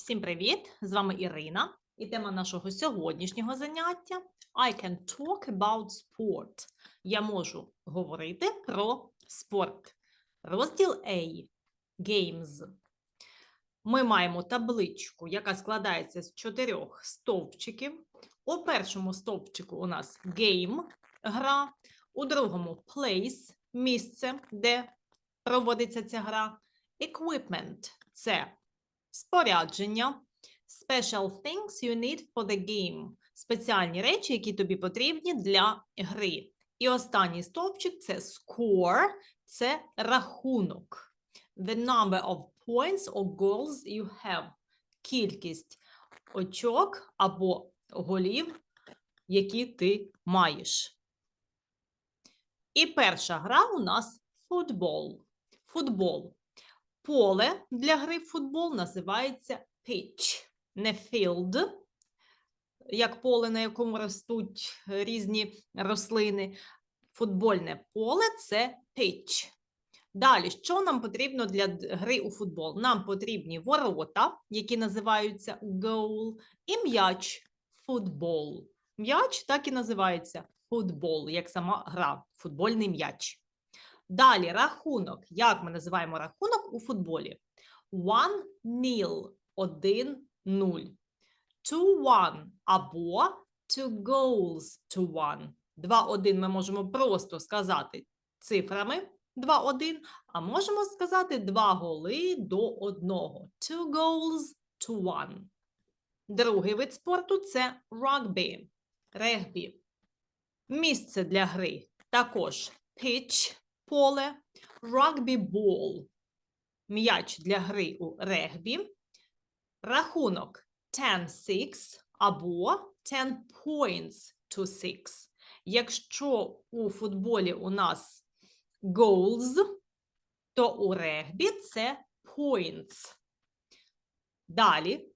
Всім привіт! З вами Ірина. І тема нашого сьогоднішнього заняття I can talk about sport. Я можу говорити про спорт. Розділ A Games. Ми маємо табличку, яка складається з чотирьох стовпчиків. У першому стовпчику у нас game гра, у другому place місце, де проводиться ця гра. Equipment це спорядження. Special things you need for the game. Спеціальні речі, які тобі потрібні для гри. І останній стовпчик це score, це рахунок. The number of points or goals you have. Кількість очок або голів, які ти маєш. І перша гра у нас футбол. Футбол. Поле для гри в футбол називається pitch, не field, як поле, на якому ростуть різні рослини. Футбольне поле це pitch. Далі, що нам потрібно для гри у футбол? Нам потрібні ворота, які називаються goal, і м'яч футбол. М'яч так і називається футбол, як сама гра, футбольний м'яч. Далі рахунок. Як ми називаємо рахунок у футболі? One nil – 1-0. Two one або two goals to one. 2-1 ми можемо просто сказати цифрами 2-1, а можемо сказати два голи до одного. Two goals to one. Другий вид спорту це rugby, регбі. Місце для гри також pitch, поле, rugby ball, м'яч для гри у регбі, рахунок 10-6 або 10 points to 6. Якщо у футболі у нас goals, то у регбі це points. Далі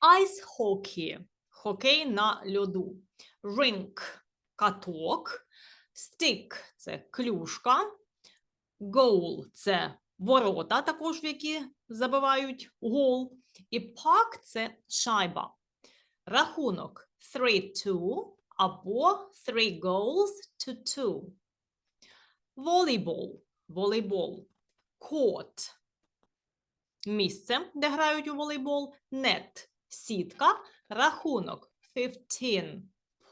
ice hockey, хокей на льоду, rink, каток, stick – це клюшка, goal – це ворота, також в які забивають гол, і puck – це шайба. Рахунок 3-2 або 3 goals to 2. Волейбол, волейбол, court – місце, де грають у волейбол, net – сітка, рахунок 15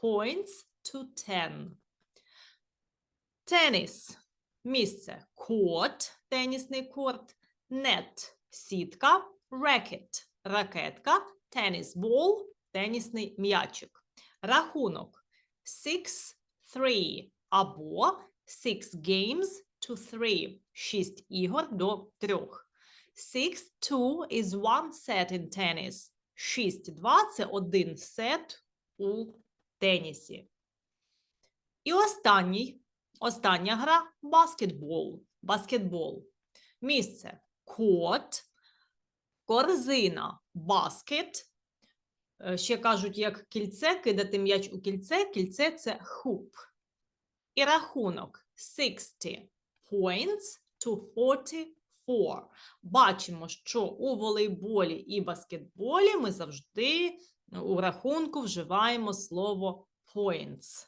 points to 10. Теніс – місце, court – тенісний корт, net – сітка, racket – ракетка, tennis-ball – тенісний м'ячик. Рахунок 6-3 або 6 games to 3 – 6 ігор до 3. 6-2 is one set in tennis. 6-2 – це один сет у тенісі. І останній, остання гра баскетбол. Баскетбол. Місце кот, корзина, баскет. Е, Ще кажуть, як кільце, кидати м'яч у кільце. Кільце це хуп. І рахунок 60 points to 44. Бачимо, що у волейболі і баскетболі ми завжди у рахунку вживаємо слово points.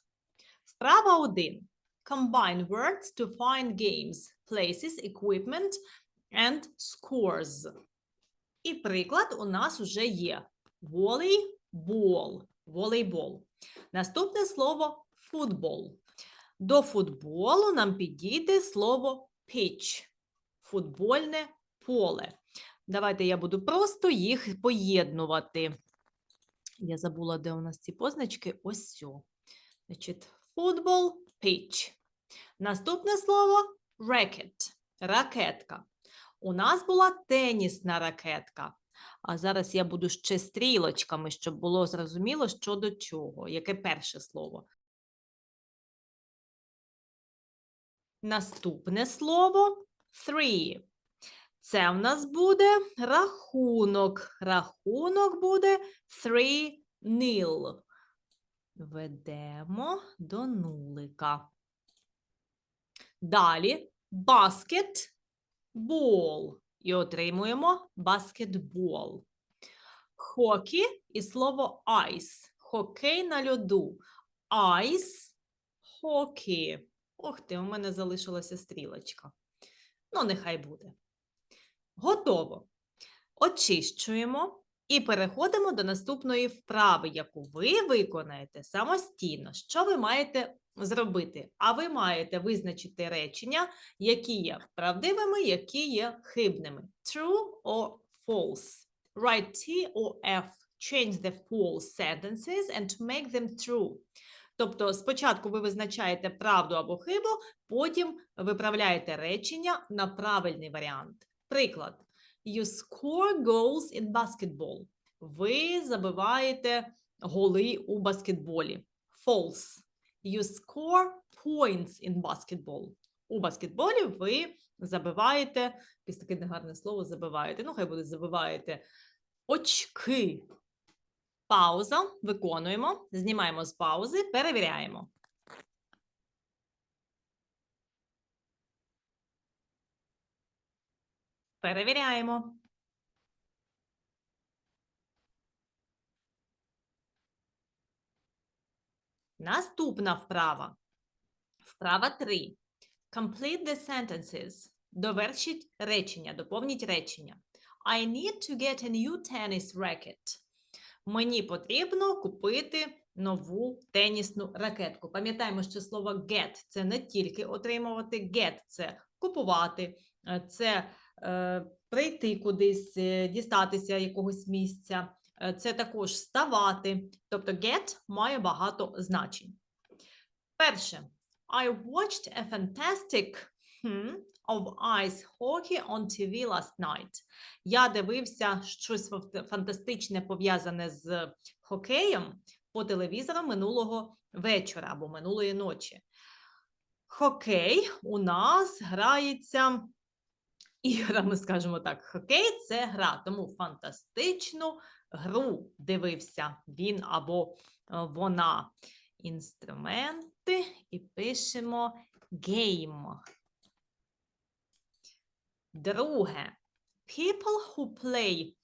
Вправа 1. Combine words to find games, places, equipment and scores. І приклад у нас вже є. Волейбол. Волейбол. Наступне слово футбол. До футболу нам підійде слово pitch. Футбольне поле. Давайте я буду просто їх поєднувати. Я забула, де у нас ці позначки. Ось. Значить, футбол, pitch. Наступне слово racket. Ракетка. У нас була тенісна ракетка. А зараз я буду ще стрілочками, щоб було зрозуміло, що до чого. Яке перше слово? Наступне слово three. Це в нас буде рахунок. Рахунок буде three nil. Ведемо до нулика. Далі баскетбол. І отримуємо баскетбол. Хокі і слово ice. Хокей на льоду. Ice hockey. Ох ти, у мене залишилася стрілочка. Ну, нехай буде. Готово. Очищуємо і переходимо до наступної вправи, яку ви виконаєте самостійно. Що ви маєте зробити? А ви маєте визначити речення, які є правдивими, які є хибними. True or false. Write T or F. Change the false sentences and make them true. Тобто спочатку ви визначаєте правду або хибу, потім виправляєте речення на правильний варіант. Приклад. You score goals in basketball. Ви забиваєте голи у баскетболі. False. You score points in basketball. У баскетболі ви забиваєте, якесь таке негарне слово забиваєте. Ну, хай буде забиваєте очки. Пауза. Виконуємо. Знімаємо з паузи, перевіряємо. Перевіряємо. Наступна вправа. Вправа 3. Complete the sentences. Довершіть речення, доповніть речення. I need to get a new tennis racket. Мені потрібно купити нову тенісну ракетку. Пам'ятаємо, що слово get це не тільки отримувати, get це купувати, е, це прийти кудись, е, дістатися якогось місця, е, це також ставати. Тобто get має багато значень. Перше, I watched a fantastic hmm, of ice hockey on TV last night. Я дивився щось фантастичне пов'язане з хокеєм по телевізору минулого вечора або минулої ночі. Хокей у нас грається іграми, скажімо так. Хокей це гра, тому фантастичну гру дивився він або е, вона. Інструменти і пишемо game. Друге. People who play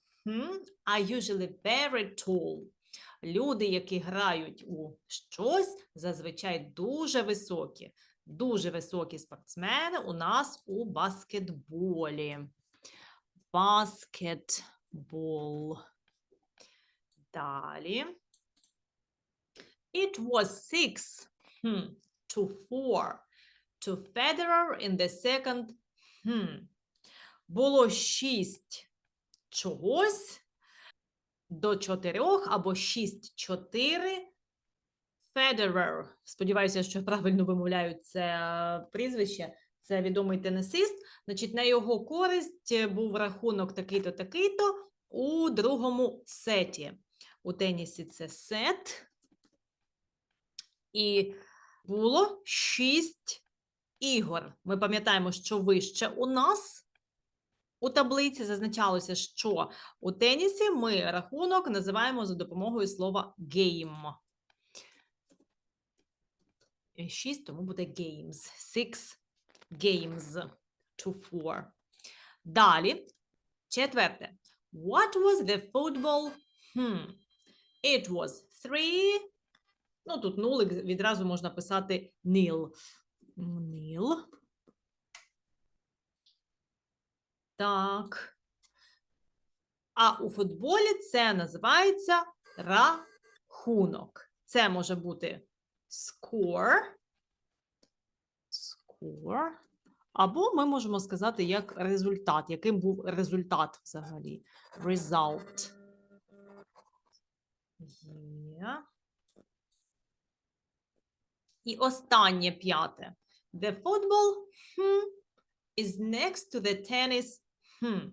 are usually very tall. Люди, які грають у щось, зазвичай дуже високі. Дуже високі спортсмени у нас у баскетболі. Баскетбол. Далі. It was six hmm, to four to Federer in the second. Hmm. Було шість чогось до чотирьох або шість чотири. Федерер. Сподіваюся, що правильно вимовляю це е, прізвище. Це відомий тенісист. Значить, на його користь е, був рахунок такий-то, такий-то у другому сеті. У тенісі це сет. І було шість ігор. Ми пам'ятаємо, що вище у нас у таблиці зазначалося, що у тенісі ми рахунок називаємо за допомогою слова гейм. 6, тому буде games. 6 games to four. Далі. Четверте. What was the football? Hmm. It was three. Ну, тут нулик відразу можна писати nil. Nil. Так. А у футболі це називається рахунок. Це може бути score. Score. Або ми можемо сказати як результат, яким був результат взагалі. Result. Є. І останнє п'яте. The football hmm, is next to the tennis. Hmm.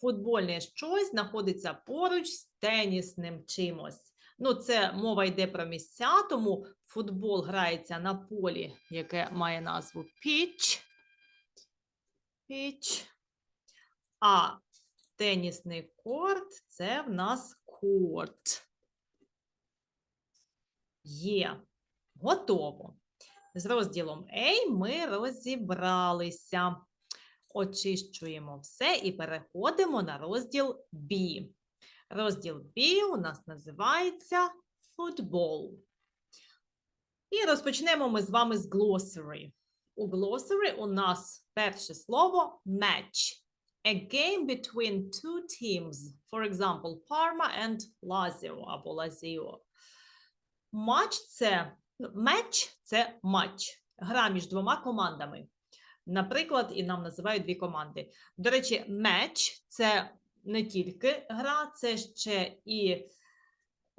Футбольне щось знаходиться поруч з тенісним чимось. Ну, це мова йде про місця, тому футбол грається на полі, яке має назву pitch. Pitch. А тенісний корт це в нас корт. Є. Готово. З розділом A ми розібралися. Очищуємо все і переходимо на розділ B. Розділ B у нас називається футбол. І розпочнемо ми з вами з glossary. У glossary у нас перше слово match. A game between two teams, for example, Parma and Lazio або Lazio. Матч це ну, матч це матч. Гра між двома командами. Наприклад, і нам називають дві команди. До речі, матч це не тільки гра, це ще і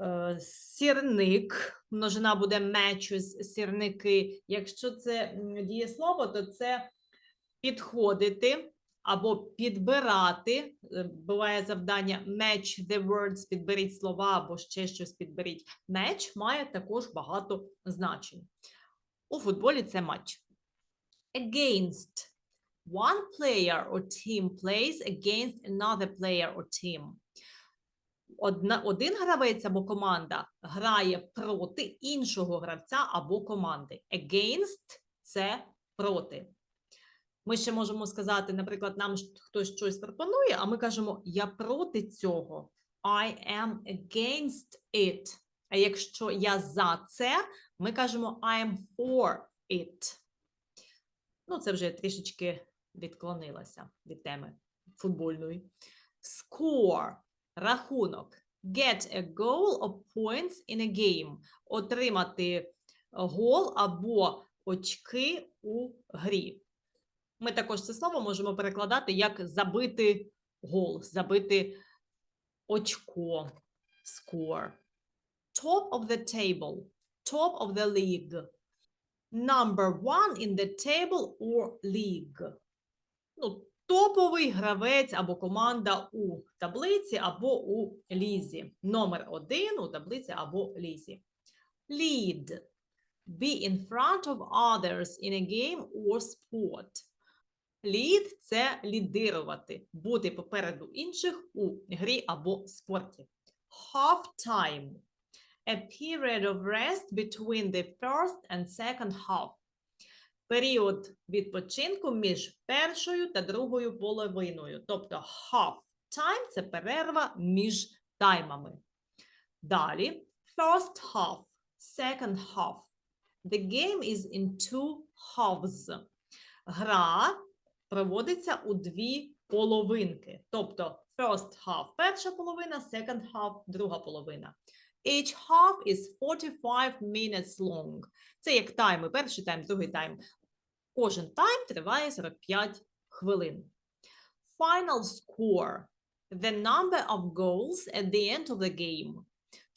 е, сірник. Множина буде matches, сірники. Якщо це дієслово, то це підходити або підбирати. Е, Буває завдання match the words, підберіть слова або ще щось підберіть. Match має також багато значень. У футболі це матч. Against. One player or team plays against another player or team. Одна, один гравець або команда грає проти іншого гравця або команди. Against – це проти. Ми ще можемо сказати, наприклад, нам хтось щось пропонує, а ми кажемо я проти цього. I am against it. А якщо я за це, ми кажемо I am for it. Ну, це вже трішечки відклонилася від теми футбольної. Score – рахунок. Get a goal or points in a game. Отримати гол або очки у грі. Ми також це слово можемо перекладати як забити гол, забити очко. Score. Top of the table. Top of the league. Number one in the table or league. Ну, топовий гравець або команда у таблиці або у лізі. Номер один у таблиці або лізі. Lead. Be in front of others in a game or sport. Lead – це лідирувати, бути попереду інших у грі або спорті. Half time. A period of rest between the first and second half. Період відпочинку між першою та другою половиною. Тобто half time – це перерва між таймами. Далі first half, second half. The game is in two halves. Гра проводиться у дві половинки. Тобто first half – перша половина, second half – друга половина. Each half is 45 minutes long. Це як тайми, перший тайм, другий тайм. Кожен тайм триває 45 хвилин. Final score – the number of goals at the end of the game.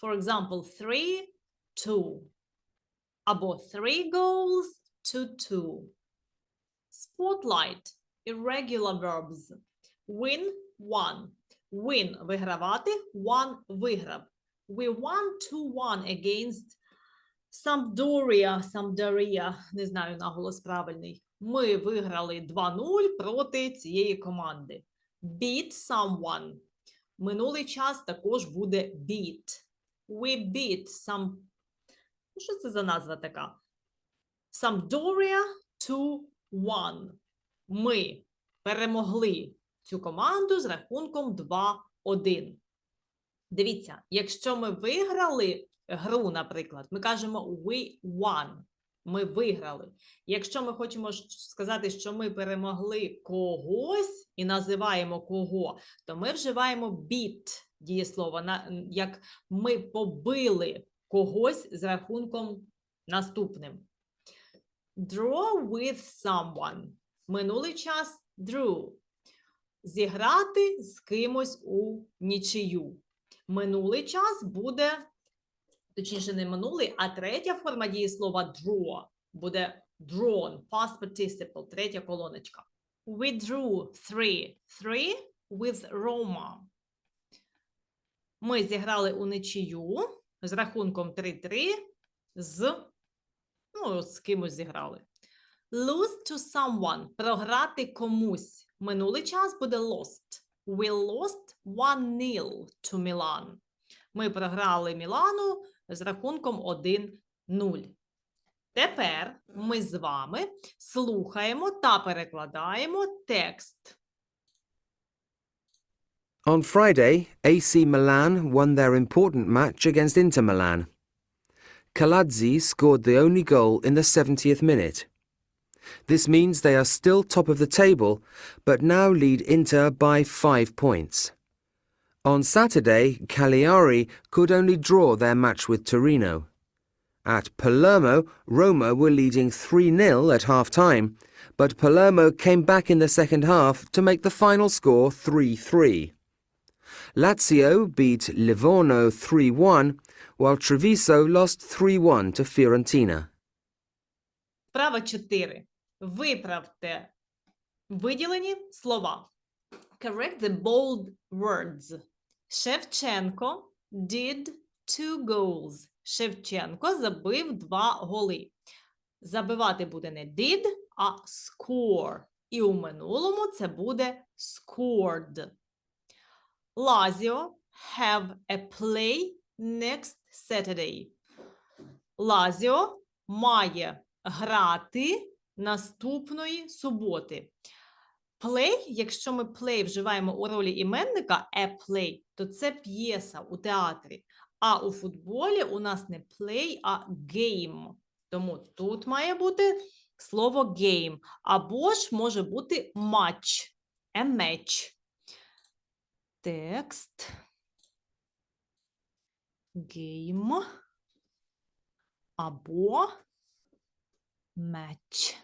For example, 3 2. Або 3 goals to 2. Spotlight – irregular verbs. Win – won. Win – вигравати, won – виграв. We won 2-1 against Sampdoria, Sampdoria, не знаю наголос правильний. Ми виграли 2-0 проти цієї команди. Beat someone. Минулий час також буде beat. We beat some... Ну, Що це за назва така? Sampdoria 2-1. Ми перемогли цю команду з рахунком 2-1. Дивіться, якщо ми виграли гру, наприклад, ми кажемо we won. Ми виграли. Якщо ми хочемо сказати, що ми перемогли когось і називаємо кого, то ми вживаємо beat дієслово, як ми побили когось з рахунком наступним. Draw with someone. Минулий час drew. Зіграти з кимось у нічию. Минулий час буде, точніше, не минулий, а третя форма дієслова draw буде drawn, past participle, третя колоночка. We drew three, three with Roma. Ми зіграли у нічию з рахунком 3-3 з, ну, з кимось зіграли. Lose to someone – програти комусь. Минулий час буде lost. We lost 1-0 to Milan. Ми програли Мілану з рахунком 1-0. Тепер ми з вами слухаємо та перекладаємо текст. On Friday, AC Milan won their important match against Inter Milan. Kaladze scored the only goal in the 70th minute. This means they are still top of the table, but now lead Inter by five points. On Saturday, Cagliari could only draw their match with Torino. At Palermo, Roma were leading 3 0 at half time, but Palermo came back in the second half to make the final score 3 3. Lazio beat Livorno 3 1, while Treviso lost 3 1 to Fiorentina. Вправа 4. Виправте виділені слова. Correct the bold words. Шевченко did two goals. Шевченко забив два голи. Забивати буде не did, а score. І у минулому це буде scored. Lazio have a play next Saturday. Лазіо має грати наступної суботи. Play, якщо ми play вживаємо у ролі іменника a play, то це п'єса у театрі. А у футболі у нас не play, а game. Тому тут має бути слово game. Або ж може бути матч. A match. Текст. Game. Або match.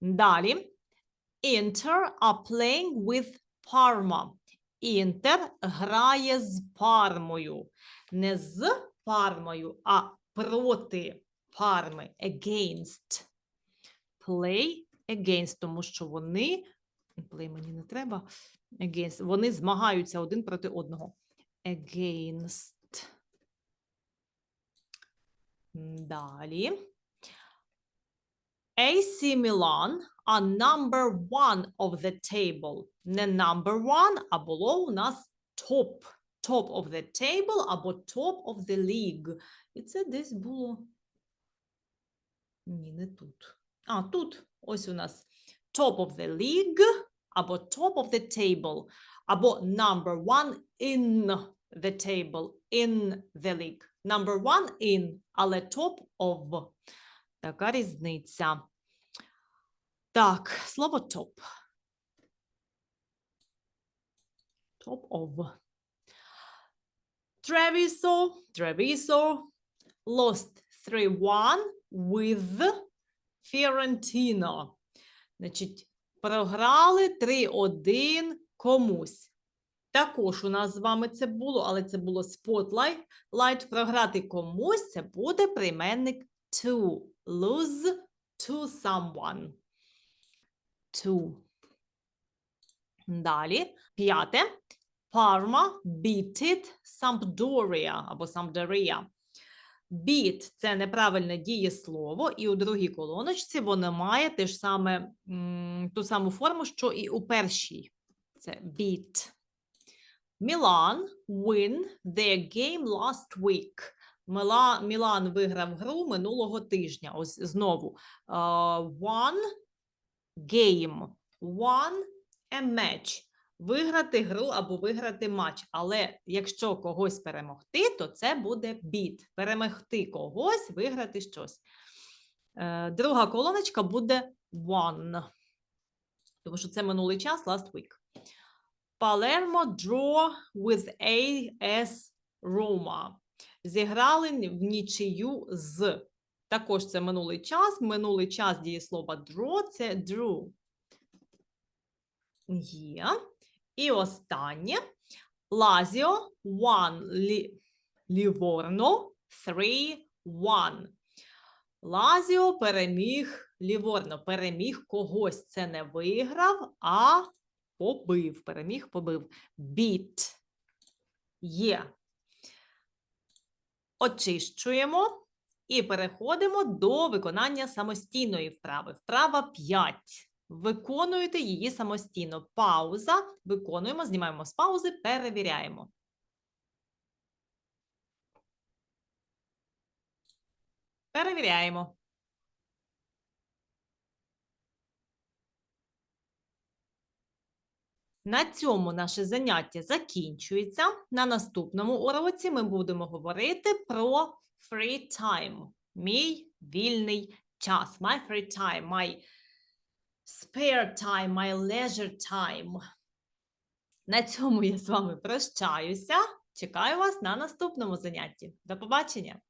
Далі. Inter are playing with Parma. Інтер грає з Пармою. Не з Пармою, а проти Парми. Against. Play against, тому що вони. Play мені не треба. Against. Вони змагаються один проти одного. Against. Далі. AC Milan are number one of the table. Не number one, а було у нас top. Top of the table або top of the league. І це десь було. Ні, не тут. А, тут. Ось у нас top of the league або top of the table. Або number one in the table. In the league. Number one in, але top of. Така різниця. Так, слово top. Top of. Treviso, Treviso lost 3-1 with Fiorentina. Значить, програли 3-1 комусь. Також у нас з вами це було, але це було spotlight. Light програти комусь це буде прийменник to. Lose to someone. To. Далі. П'яте. Parma beated Sampdoria або Sampdoria. Beat – це неправильне дієслово, і у другій колоночці воно має те ж саме, ту саму форму, що і у першій. Це beat. Milan win their game last week. Мілан виграв гру минулого тижня. Ось знову. Uh, one game. One a match. Виграти гру або виграти матч. Але якщо когось перемогти, то це буде beat. Перемогти когось, виграти щось. Е, Друга колоночка буде one. Тому що це минулий час, last week. Palermo draw with AS Roma. Зіграли в нічию з. Також це минулий час. Минулий час дієслова draw – це drew. Є. І останнє. Лазіо Лі... Ліворно 3-1. Лазіо переміг Ліворно. Переміг когось. Це не виграв, а побив. Переміг, побив. Beat. Є. Очищуємо і переходимо до виконання самостійної вправи. Вправа 5. Виконуєте її самостійно. Пауза. Виконуємо, знімаємо з паузи, перевіряємо. Перевіряємо. На цьому наше заняття закінчується. На наступному уроці ми будемо говорити про free time. Мій вільний час. My free time, my spare time, my leisure time. На цьому я з вами прощаюся. Чекаю вас на наступному занятті. До побачення!